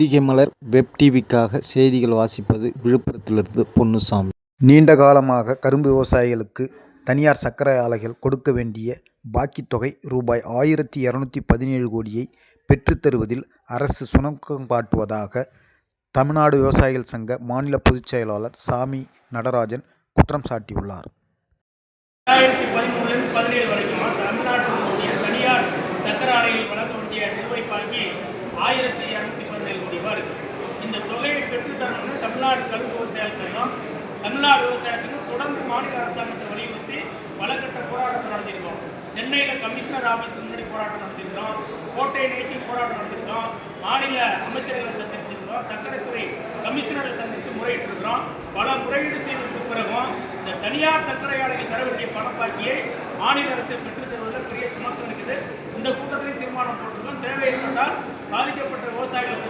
பொதிகை மலர் web டிவிக்காக செய்திகள் வாசிப்பது விழுப்புரத்திலிருந்து பொன்னுசாமி. நீண்ட காலமாக கரும்பு விவசாயிகளுக்கு தனியார் சர்க்கரை ஆலைகள் கொடுக்க வேண்டிய பாக்கி தொகை ரூபாய் ஆயிரத்தி இரநூத்தி பதினேழு கோடியை பெற்றுத் தருவதில் அரசு சுணக்கம் காட்டுவதாக தமிழ்நாடு விவசாயிகள் சங்க மாநில பொதுச் செயலாளர் சாமி நடராஜன் குற்றம் சாட்டியுள்ளார். ரெண்டாயிரத்தி பதிமூணுலேருந்து பதினேழு வரைக்கும் தமிழ்நாட்டில் இருக்கக்கூடிய தனியார் சக்கர ஆலையில் வழங்க வேண்டிய நிலுவைப் பாக்கி ஆயிரத்தி இரநூத்தி பதினேழு கோடி ரூபாய் இருக்குது இந்த தொகையை பெற்றுத் தரணும்னு தமிழ்நாடு கரும்பு விவசாய சங்கம் தமிழ்நாடு விவசாய சங்கம் தொடர்ந்து மாநில அரசாங்கத்தை வலியுறுத்தி பலகட்ட போராட்டத்தை நடத்தியிருக்கோம். சென்னையில் கமிஷனர் ஆஃபீஸ் முன்னாடி போராட்டம் நடத்தியிருக்கிறோம். கோட்டை நைட்டி போராட்டம் நடத்திருக்கோம் மாநில அமைச்சர்களை சந்திச்சிருக்கிறோம். சர்க்கரைத்துறை கமிஷனரை சந்தித்து முறையிட்டிருக்கிறோம். பல முறையீடு செய்ததுக்கு பிறகும் இந்த தனியார் சர்க்கரை ஆலைகள் தர வேண்டிய பணப்பாக்கியை மாநில அரசு பெற்றுத் தருவதில் பெரிய சுமக்கம் இருக்குது. இந்த கூட்டத்திலே தீர்மானம் போட்டிருக்கோம். தேவை இருந்தால் பாதிக்கப்பட்ட விவசாயிகளுக்கு